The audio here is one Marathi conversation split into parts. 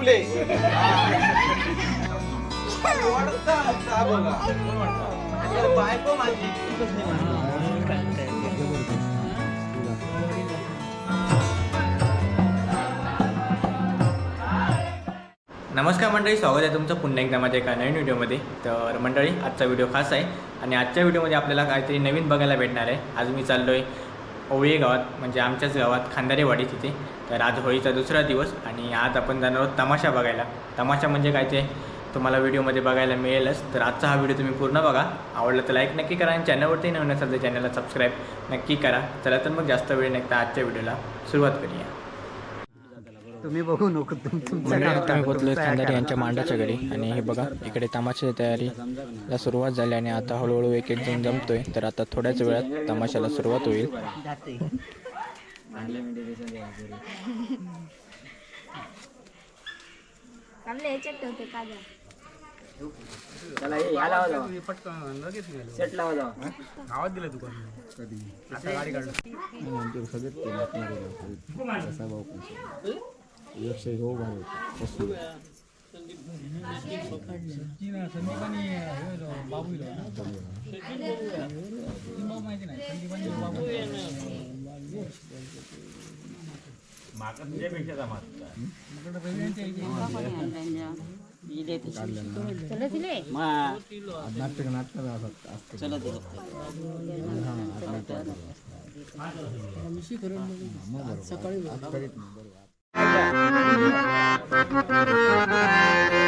फुले. बायको माझी नमस्कार मंडळी स्वागत आहे तुमचं पुन्हा एकदा माझ्या एका नवीन व्हिडिओमध्ये. तर मंडळी आजचा व्हिडिओ खास आहे आणि आजच्या व्हिडिओमध्ये आपल्याला काहीतरी नवीन बघायला भेटणार आहे. आज मी चाललो आहे ओवळी गावात म्हणजे आमच्याच गावात खांदारेवाडी तिथे तर आज होळीचा दुसरा दिवस आणि आज आपण जाणार आहोत तमाशा बघायला. तमाशा म्हणजे काय ते तुम्हाला व्हिडिओमध्ये बघायला मिळेलच. तर आजचा हा व्हिडिओ तुम्ही पूर्ण बघा. आवडला तर लाईक नक्की करा आणि चॅनलवरती नवीन असाल तर चॅनलला सबस्क्राईब नक्की करा. चला तर मग जास्त वेळ नका आजच्या व्हिडिओला सुरुवात करूया. तुम्ही बघू नको तुम- तुमच्या मंडळी आता मी कामात पोचलोय तुमचं खांदारी यांच्या मांडाच्या घरी. आणि हे बघा इकडे तमाशाची तयारीला सुरुवात झाली आणि आता हळूहळू एक एक जण जमतोय. तर आता थोड्याच वेळात तमाशाला सुरुवात होईल. जाते. चांगले ह्याच्यात ठेवते काजा चला दिले काय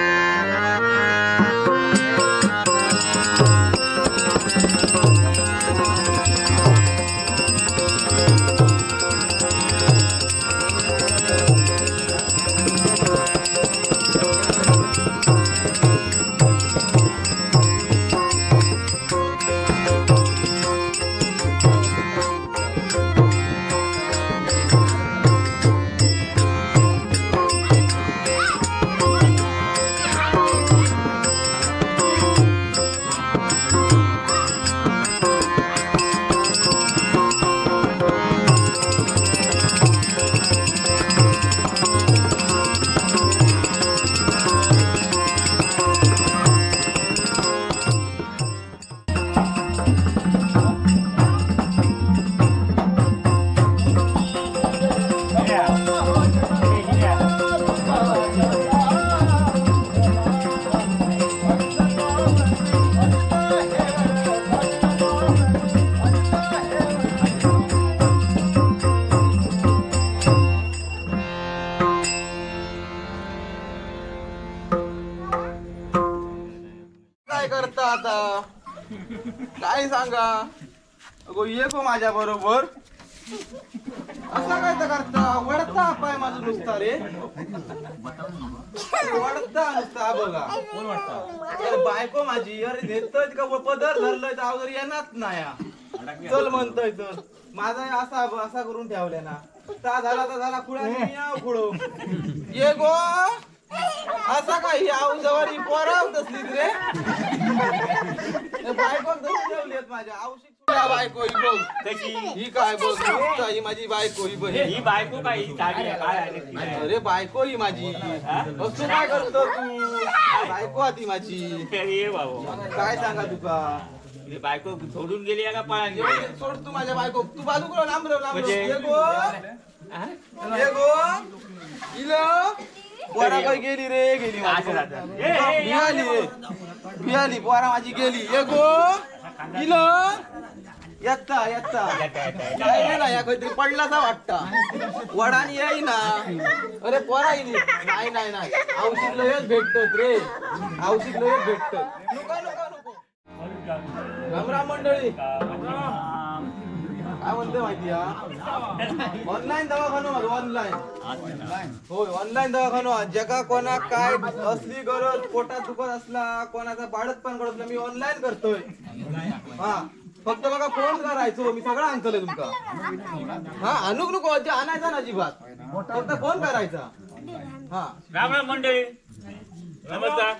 बरोबर? असा काय तर करता? वडता पाय माझं नुसता रे. वडता नुसता बघा. अरे बायको माझी अरे नेतोय का पदर धरलंय तर अगोदर येणार नाही चल म्हणतोय तर माझा असा असा करून ठेवलाय ना. ता झाला तर झाला खुळा खुळो ये गो. असा काही आऊ जवळ पोराव तसलीच रे. बायको धरून ठेवलीत माझ्या. औषध बायको ही बघ. ही काय बघ? ही माझी बायको ही बघ ही बायको काय ही साडी आहे, काय आहे? ती? अरे बायको ही माझी. तू काय करतो तू? बायको आधी माझी. अरे बाबू. काय सांगा तुका? ही बायको सोडून गेली आहे का पळाली गेली? सोड तू माझ्या बायको. तू बाजू करो लांब राव लांब राव. म्हणजे? ये गो. हा? ये गो. इलो. गेली रे गेली माझी. असं राहतं. ए, पोरा माझी गेली. ये गो. इलो. येत्ता येत्ता काय ना या काहीतरी पडलासा वाटता. वडानी येई ना. अरे पोरा येईल नाही नाही नाही. औषध लयच भेटत रे. औषध लयच भेटत नको नको नको. राम राम मंडळी. काय म्हणते माहिती ऑनलाईन दवाखानो ऑनलाईन होय ऑनलाईन दवाखानो जगा कोणा काय असली गरज पोटात दुखत असला कोणाचा बाळत पण करत मी ऑनलाईन करतोय. हा. फक्त बघा फोन करायचो मी सगळं आणतोय तुमका. हा आणूक नको आणायचा ना अजिबात. फक्त फोन करायचा? हा. राम राम मंडळी. नमस्कार.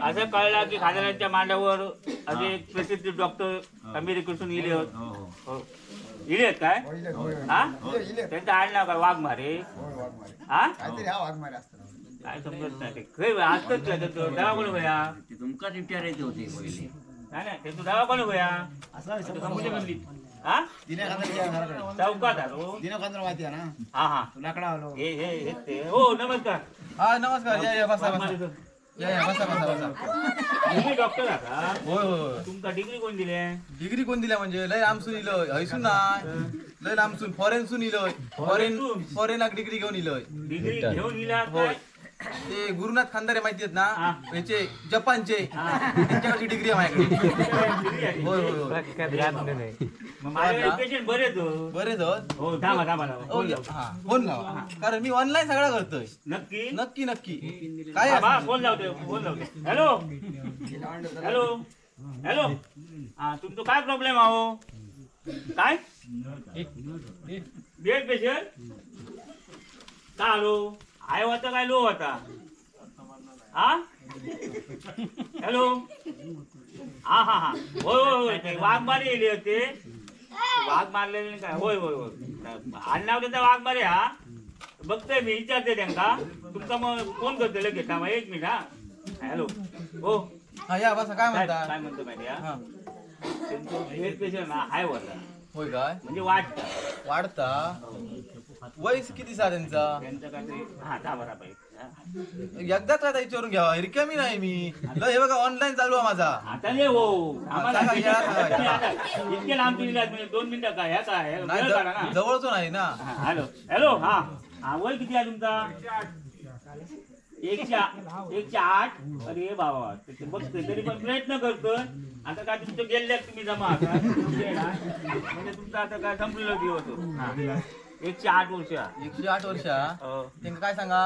असं कळलं की खासदारांच्या मांडावर असे एक प्रसिद्ध डॉक्टर अमेरिकेतून इले हो इले आहेत काय? हा त्यांचं आडनाव काय? वाघमारे हा काय समजत नाही ते. बा, असतंच काय तर तो दवाखाना होया तुमकाच विचारायचे होते पहिले. नाही नाही ते तू दवाखाना होया समजून म्हणली? हा? चौकात आलो. माहिती आहे ना? हा हा. लाकडा आलो. हे हे हे ते. हो नमस्कार. हा नमस्कार. या या बसा बसा. या या बसा बसा बसा. तुम्ही डॉक्टर आहात हा? होय होय होय. तुमका डिग्री कोण दिली? डिग्री कोण दिल्या म्हणजे? लय लांबसून इलय. हयसून नाय लय लांबसून फॉरेनसून इलय. फॉरेन Foreignसून? फॉरेनला डिग्री घेऊन इलय. डिग्री घेऊन होय. काय? ते गुरुनाथ खानदारे माहिती आहेत ना. याचे जपानचे. त्यांच्याकडची डिग्री आहे माझ्याकडे. होय होय होय. बरेच हो. बरेच आहेत. हो थांबा थांबा थांबा. हो, फोन लाव. हा, फोन लावा कारण मी ऑनलाईन सगळं करतोय. नक्की? नक्की नक्की. काय असं? फोन लावते फोन लावते हॅलो? हॅलो? हॅलो? हा तुमचं काय प्रॉब्लेम आहो काय? बेड पेशंट का आलो? आय होता काय लो होता? हा? हॅलो हा हा हा. होय होय होय. ते वाघ मारे येले होते. वाघ मारलेले काय? होय होय होय. आडनाव त्यांचा वाघ मारे हा? बघतोय मी विचारते त्यांका तुमका मग फोन करते लगेच. थांबा एक मिनिट हा. हॅलो हो. हा या बसा. काय काय म्हणता? काय म्हणतो माहिती हा हा. त्यांचं ब्लड प्रेशर ना हाय होता होय काय? म्हणजे वाटतं वाढता? वय किती सा त्यांचा त्यांचं काहीतरी हा दहा बारा पाहिजे एकदाच आता विचारून घ्यावा. रिकामी नाही मी. लय हे बघा ऑनलाईन चालू आहे माझा. आता ये हो. आम्हाला सांगा, या, सांगा, इतके लांब तुम्ही म्हणजे दोन मिनिटं काय ह्या काय नाही वेळ काढा ना. जवळचो नाही ना. हा, हॅलो. हॅलो हा. हा वय किती आहे तुमचा? एकशे आ- एकशे आठ? अरे बाबा ते बघतोय. तरी पण प्रयत्न करतोय. आता काय तुमचं गेल्यात तुम्ही जमा आता. म्हणजे तुमचं आता काय संपलेलं दिवस. हा. एकशे आठ वर्ष. एकशे आठ वर्षा. हो. त्यांना काय सांगा?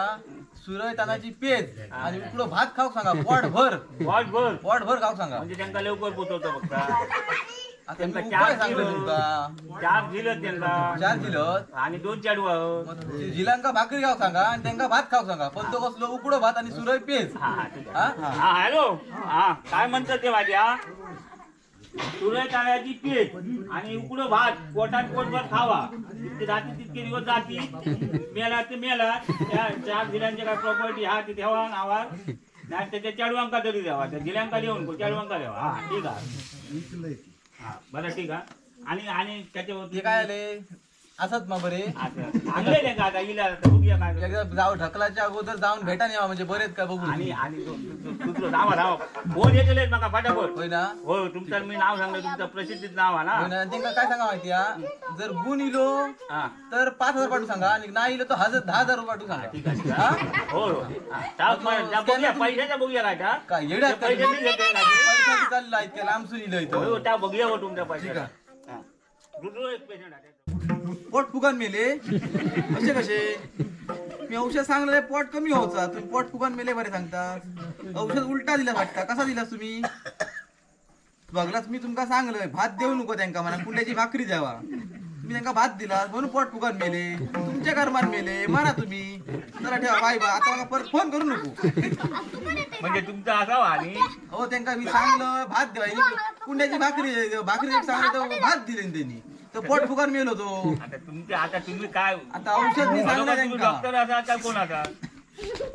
सुरय तांदळाची पेज आणि उकडो भात खाऊ सांगा? पोट भर वॉट भर पोट भर खाऊ सांगा. म्हणजे त्यांना लवकर पोचवतो फक्त. आता मी त्यांना उपाय चार सांगलो किलो. तुमका चार दिलं त्यांना. चार दिलं आणि दोन चाडू आहोत मग जिलांका भाकरी खाऊ सांगा आणि त्यांना भात खाऊ सांगा. पण तो कसलो उकडो भात आणि सुरय पेज. हा, हा, ठीक हा? हा हॅलो हा काय म्हणतात ते माझ्या तुरय तांदळाची पीठ आणि उकडं भात पोटात पोटभर खावा. जितके जाती तितके दिवस जाती. मेला ते मेला. त्या चार जिल्ह्यांच्या काय प्रॉपर्टी हा ते ठेवा नावा नाही त्याच्या चेडवांका तरी द्यावा त्या जिल्ह्यांका लिहून चाळू द्यावा हा ठीक आहे. हा बरं ठीक आहे. आणि आणि ते काय आले? असत मग बरे. आणलंय इला बघूया काय एकदा जाऊ ढकलाच्या अगोदर जाऊन भेटा यावा म्हणजे बरेच का बघू आणि आणि दु- दु- दुसरं धावा धावा फोन येतले मका फटाफट. होय ना? हो तुमचं मी नाव सांगलं तुमचं प्रसिद्धीत नाव आहे होय ना? ना आणि त्यांना काय सांगा माहिती हा जर गुण इलो हा. तर पाच हजार पाठवू सांगा. आणि नाही इलो तर हजार दहा हजार रुपये पाठवू ठीक आहे ठीक सांगा आहे. हा? हो त्या त्या बघूया पैशाच्या बघूया काय त्या त्या पैशाची का? ते? पैशाची चालला इतक्या लांबसून इलो हो, हो, इथं त्या बघूया हो तुमच्या. हा. दुसरं एक patient आहे. पोट फुगान मेले. कसे कसे? मी औषध सांगले पोट कमी व्हायचा. तुम्ही पोट फुगान मेले बरे सांगता औषध उलटा दिला वाटता. कसा दिला तुम्ही? बघलाच मी तुमका सांगलंय भात देऊ नको त्यांका म्हणा कुंड्याची भाकरी द्यावा. मी त्यांका भात दिला म्हणून पोट फुगान मेले. तुमच्या कर्मात मेले. मारा तुम्ही. जरा ठेवा बाय बा आता मला परत फोन करू नको. म्हणजे तुमचा असावा आणि हो त्यांका मी सांगलं भात द्यावा कुंड्याची भाकरी भाकरी सांगलं तर भात दिले त्यांनी. तर पोट फुगान मेलो तो आता तुमचे आता तुम्ही काय आता औषध मी सांगलं तुम्ही त्यांका डॉक्टर असा का कोण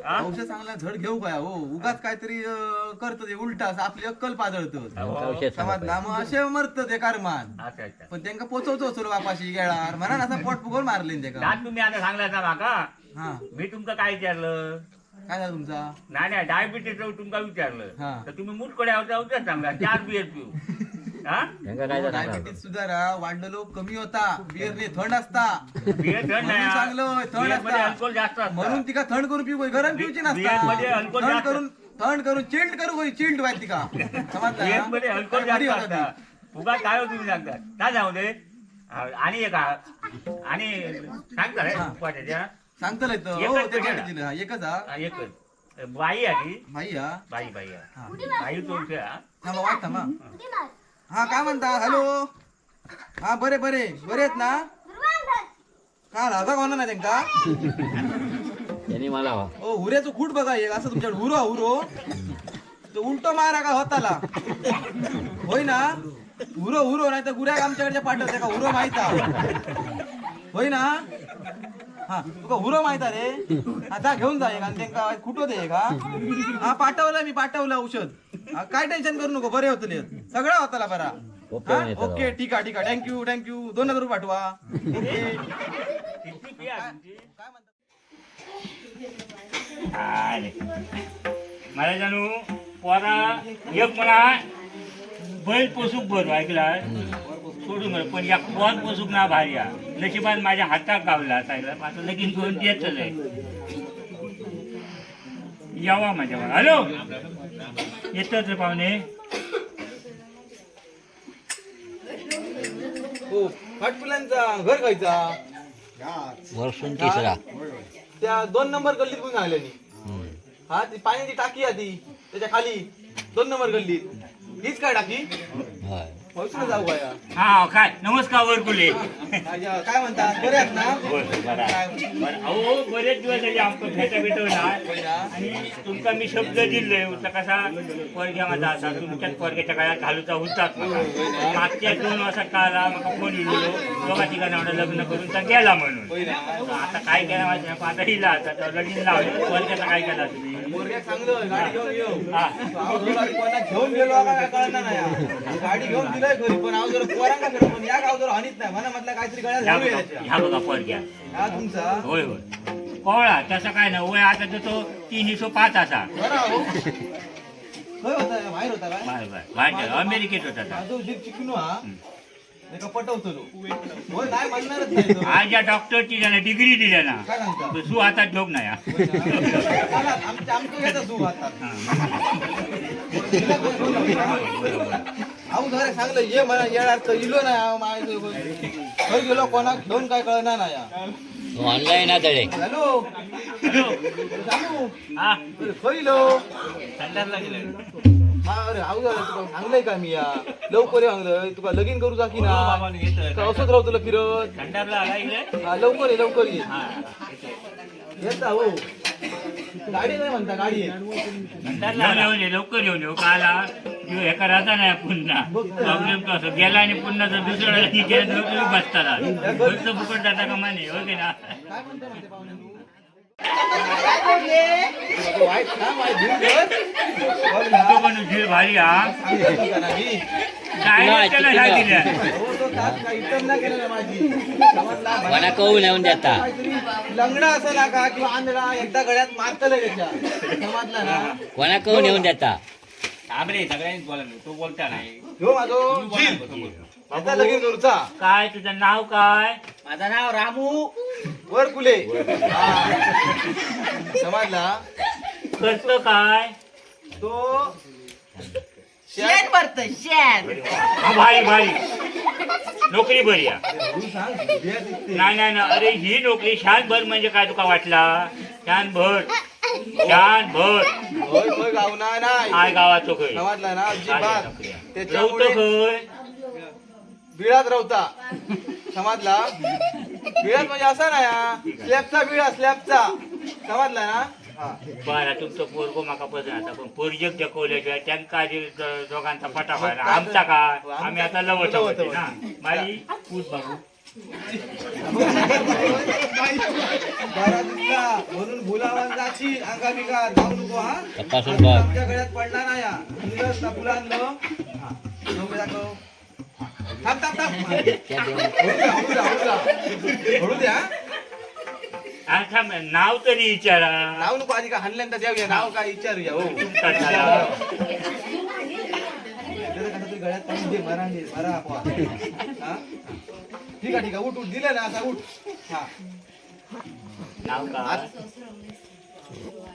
हा? औषध चांगला झड घेऊ काय हो उगाच काहीतरी अं, करतं ते उलट असं आपली अक्कल पाजळत हो. समाजला मग असे मरत ते कारमान अच्छा अच्छा. पण त्यांना पोचवतो असतो बापाशी गेळार म्हणा ना असं पोट फुगवून मारले त्यांका तुम्ही आता सांगला माका हा. मी तुमचं काय विचारलं? काय झालं तुमचा? नाही नाही डायबिटीस तुमका हा. विचारलं? तर तुम्ही मुठकडे औषध सांगा. चार बियर पिऊ. हा? डायबिटीस सुधारा वाढलेलो कमी होता बिअरने थंड असता. बियर थंड म्हणून चांगलं नाही थंड असता. अल्कोहोल जास्त असतं. म्हणून तिका थंड करून पिऊ गरम पिऊची बिअर नसता अल्कोहोल थंड जास्त. करून थंड करून चिल्ड करू होई चिल्ड व्हायची का बियरमध्ये अल्कोहोल बरी जास्त होता ती. असतं. उगा काय तुम्ही काय जाऊ दे हा, आणि एक हा. आणि सांगता रे हा. इथं. एकच हो पेढा. त्याच्यासाठी दिलं हा, एकच हा. हा, एकच. बाई भाई हा. बाई बाई हा. बाई तो? थांबा वाट थांबा. हा काय म्हणता? हॅलो हा बरे बरे. बरे आहेत ना? का राजा कोणा नाही त्यांका यांनी मला ओ हुऱ्याचं खूट बघा एक असं तुमच्याकडे हुरो हुरो. तो उलटो मारा का होताला? होय ना? हुरो हुरो नाही तर गुऱ्याक आमच्याकडच्या पाठवते का? हुरो माहीत. होय ना? हा तुका हुरो माहीत रे. आता घेऊन जा एक आणि त्यांका कुठं दे का हा पाठवलं मी पाठवलं औषध. हा, काय टेन्शन करू नको बरे होतले सगळं होताला बरा. हा? ओके ठीक आहे ठीक आहे. थँक्यू थँक्यू दोन हजार रुपये पाठवा. ओके? काय म्हणता आले. मला जाणू पोरा एक म्हणा बैल पोसूक बरो ऐकला? सोडून बरं पण या पोर पोसूक ना भारी हा. नशिबात माझ्या हातात गावला सायला माझं लगीन करून देतच आहे यावा माझ्या हॅलो? पाहुणे. हो फाटफुलांचा घर खायचा. वर्षून तिसरा. त्या दोन नंबर गल्लीत पण सांगल्यानी हा ती पाण्याची टाकी आहे ती त्याच्याखाली दोन नंबर गल्लीत. हीच काय टाकी? जाऊ हा काय? नमस्कार वरकुले. काय म्हणतात बरे आहेत ना? काय? बरं, अहो बरेच दिवस झाले आमचं भेटा भेटवला? आणि तुमचा मी शब्द दिलोय होता कसा पोरग्या माझा असा तुमच्याच पोरग्याच्या काळात घालूचा होताच मला. मागच्या दोन वर्षात काळाला मला फोन येलो दोघा ठिकाणी लग्न करून तर गेला म्हणून. होय ना. आता काय केलं माझ्या आता हिला आता तर लगीन लावलं पोरग्याचा काय केला तुम्ही? घेऊन अहो, गेलो कळणार नाही. गाडी घेऊन दिलंय घरी पण जरा पोरांना फिरव पण या गाव जरा नाही. मला म्हटलं काहीतरी गळ्यात ह्या बघा पोरग्या हा तुमचा? होय होय. कोवळा तसं काय नाही. वय आता तो तीन हिशो पाच असा. बरा हो. होता बाहेर होता काय? बाहेर अमेरिकेत होता तो. जीप हा. एका पटवतो होय नाही म्हणणारच नाही तो. आज या डॉक्टरची त्याला डिग्री दिल्या ना. काय सांगता? तो हातात ठेवक नाही हा. चला, आमच्या आमचं घेता तू आता. अहो धरे सांगलं ये मला येणार तर इलो नाही माझ्या खय गेलो कोणाक घेऊन काय कळणार नाही हा. ऑनलाईन आदळे हॅलो सांगू हा गेलं. हा, अरे झालं तुका सांगलंय का मी या लवकर ये सांगलंय तुका लगीन करू जा की हो, ना बाबांनो, येतोय. का असंच राहू तुला फिरत? हा, लवकर ये लवकर ये हा. येत हो गाडी नाही म्हणता गाडी आहे. लवकर येऊन येऊ काला ह्यो एका राहता नाही पुन्हा. प्रॉब्लेम तो असं गेला आणि पुन्हा जर दुसऱ्या गेला खर्च फुकट जाता का माने हो की ना? काय म्हणते म्हणते पाहुणे तू? पण झील भारी हा हो? मला कहू नेऊन देता. लंगडा असं ना का किंवा आंधळा एकदा गळ्यात मारतलं त्याच्या. समजला ना. कोणा कहू नेऊन देता. थांबरे सगळ्यांनी बोला तो बोलता नाही. ह्यो माझो. झील आता लगीन करूचा काय तुझं नाव काय? माझं नाव रामू. वरकुले हा. समजला? करतो काय? तो शेण भरत शेण. हा भारी भारी. नोकरी बरी आहे तू सांग. बिया दिसते. नाही नाही नाही. अरे ही नोकरी शान भर म्हणजे काय तुका वाटला? शान शान भर होय होय गावना नाही काय गावात खय समजला ना अजिबात. रवत त्याच्यामुळे खय बिळात रवता समजला. बिळात म्हणजे असा ना या स्लॅबचा बिळा स्लॅबचा. समजला ना? हा. बरं तुमचं पोरगो माका पसंत आता पण पोरजक दाखवल्याशिवाय त्यांका द- दोघांचा पटा व्हायला? आमचा काय? आम्ही आता ना? पूस बाबू. बरा दिसला म्हणून भुलावान अंगा बिगा जाऊ नको हा. आमच्या गळ्यात पडला नाही हा. आणलं असता फुलं आणलं. डोंगे दाखव. थांब थांब थांब. हळू द्या, हळू द्या, हळू द्या. हळू द्या हा, थांब, नाव तरी विचारा. नाव नको आधी का हाणल्यानंतर जाऊया नाव काय विचारूया हो. गळ्यात पाणी दे बरा दे हा ठीक आहे ठीक आहे. उठ उठ. दिलं ना आता उठ. हा. नाव काय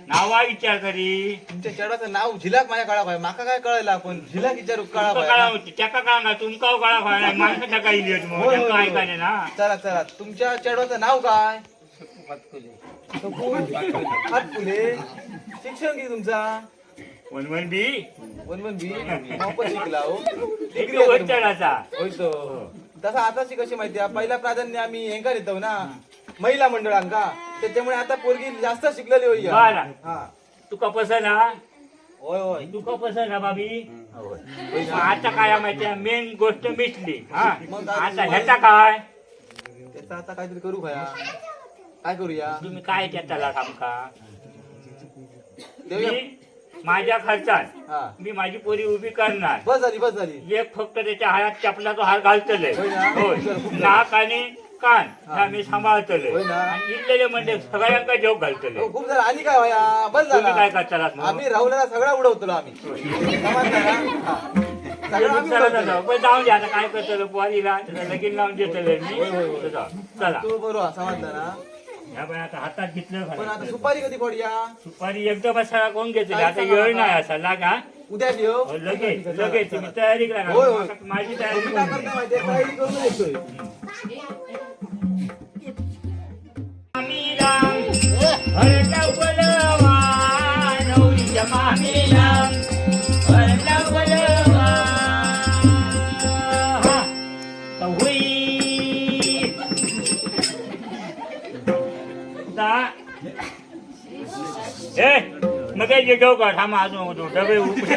नावा विचार करी. तुमच्या चेडाचं नाव झिलाक माझ्या काळा पाहिजे माका काय कळलं पण झिलाक विचारू काळा तुमका कळा पाहिजे होती. त्याका कळा ना तुमका कळा व्हायला माणसं टाका इली होती मग. होय, होय, त्यांका होय. ऐकायला ना. चला चला. तुमच्या चेडवाचं नाव काय? हातफुले शिक्षण किती तुमचा? वनवन बी वन वन बी पण शिकला हो. एक डिग्री आहे तुमची. चढाचा होय तो. तसा आताची कशी माहिती आहे? पहिला प्राधान्य आम्ही हेंका देतो ना महिला मंडळांका. त्याच्यामुळे आता पोरगी जास्त शिकलेली होई. बरं. हा. तुका पसंत हा होय होय. तुका पसंत हा बाबी मग आता काय माहिती मेन गोष्ट मिटली. हा. मग काय आता ह्याचा काय? त्याचा आता काहीतरी करू भया. काय करूया? तुम्ही काय देताला आमका देऊया. मी माझ्या खर्चात हा मी माझी पोरी उभी करणार बस झाली बस झाली एक फक्त त्याच्या हातात चपलाचा हार घालतले होय ना? होय नाक आणि कान ह्या मी सांभाळतले होय ना? आणि इथलेले म्हणजे सगळ्यांका जेव घालतले हो, खूप झालं आणि काय व्हाया बस तुम्ही काय झाला करतालात मग? आम्ही राहुलला सगळा उडवतो आम्ही समजलं ना? हा. सगळं आम्ही चला, उडवतो. चला. पण जाऊन द्या आता काय करतलं पोरीला लगीन लावून देतले मी होय, होय, होय. चला, चला तू बरोबर समजलं ना ह्या पण आता हातात घेतलं पण आता खरं. सुपारी कधी पडूया? सुपारी एकदम असा कोण घेतले आता येळ नाही? असा लागा. उद्या हो, लगेच लगेच. तुम्ही तयारी करा. होय, होय. माझी तयारी काय करून करता माहितीये तयारी करून येतोय मामीला हरटवलवा ए मग काय जे घेऊ का थांबा अजून अजून डबे उपडे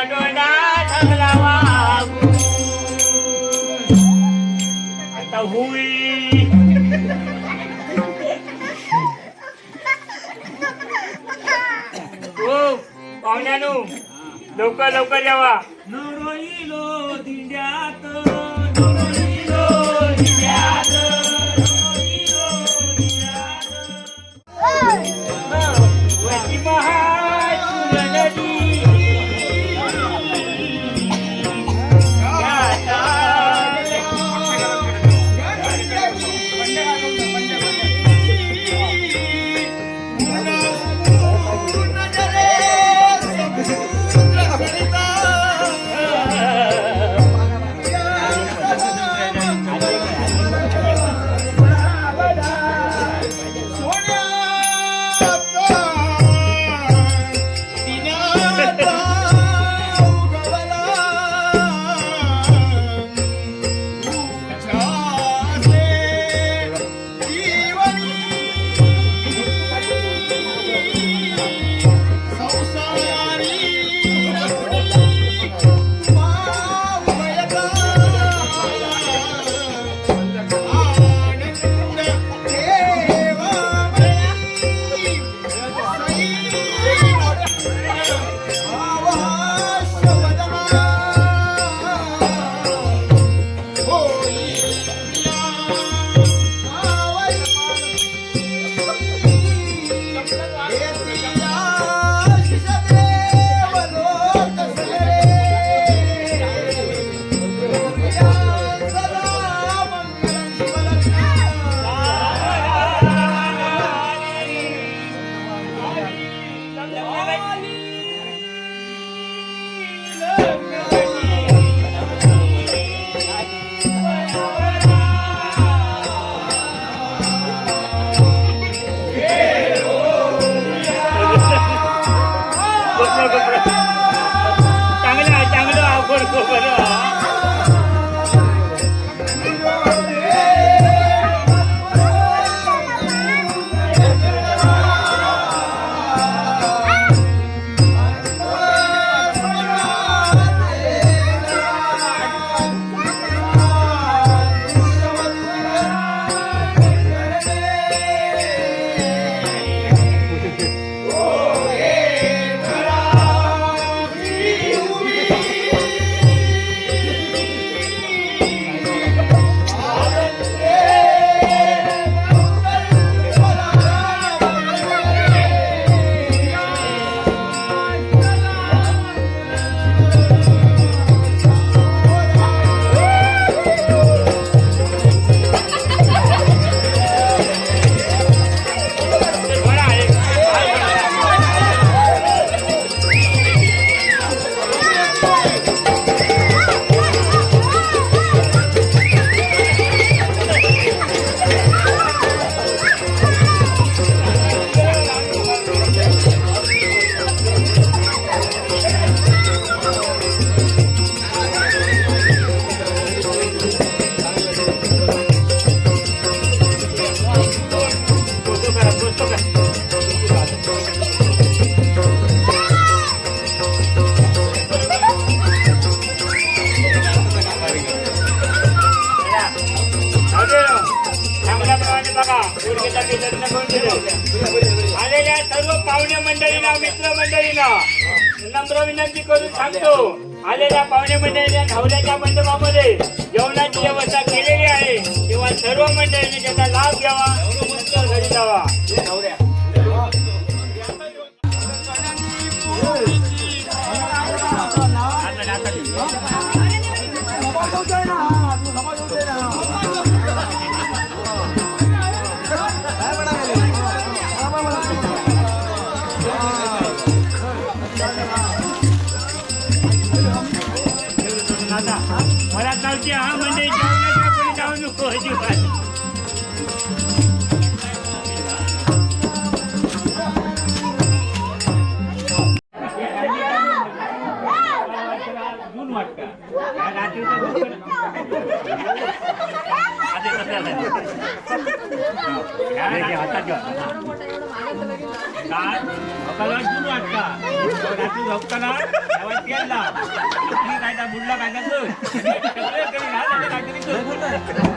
यजमानीच्या तोंडात वागू आता हुई हो पाहुण्यानो लवकर लवकर यावा सर्व मंडळीने त्याचा लाभ घ्यावा. घरी जावा. या रात्रीचं दुसरं- आधी तेल लाव. आपली काय त्या बुडला काय त्या कर. सगळे करी ना, त्याला काहीतरी कर.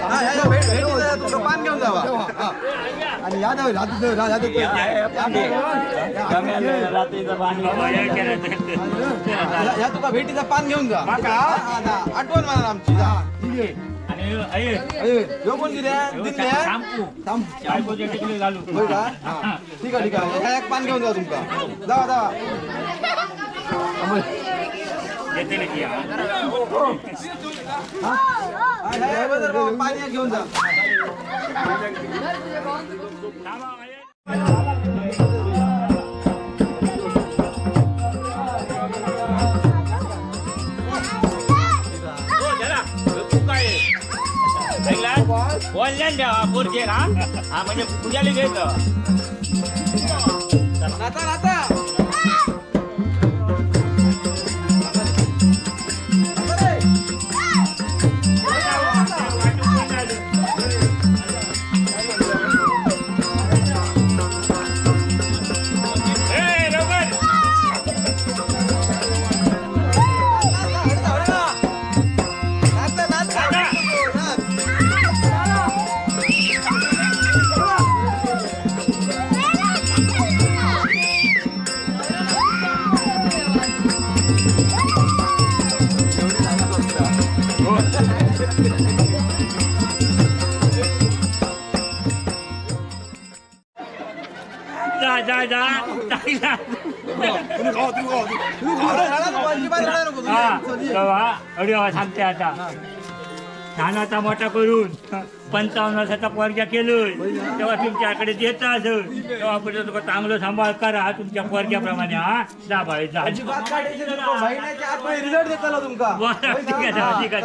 हा, या, या, भेट- भेटीचं तुमचं पान घेऊन जावा हा. आणि हे केलं तर- या- या तुका भेटीचं पान घेऊन जा माका? हा, हा, जा. आठवण म्हणा आमची जा. आणि अये, अरे, ह्यो कोण किती आहे? एवढं दिनले आहे? शाम्पू. बायकोच्या टिकली घालू. होय का हा. ठीक आहे ठीक आहे ह्या एक पान घेऊन जा तुमका जावा जावा हा. पाणी घेऊन जा द्यावा पोरगे ना हा म्हणजे पूजाला घ्यायचं जा जा जा चांगला हा तेव्हा एवढी सांगते आता. लहानाचा मोठा करून पंचावन्न वर्षाचा पोरग्या केलोय तेव्हा तुमच्याकडे येत असं तेव्हा पुढे तुका चांगलं सांभाळ करा तुमच्या पोरग्याप्रमाणे हा जा बाई जा बरं, ठीक आहे चला, ठीक आहे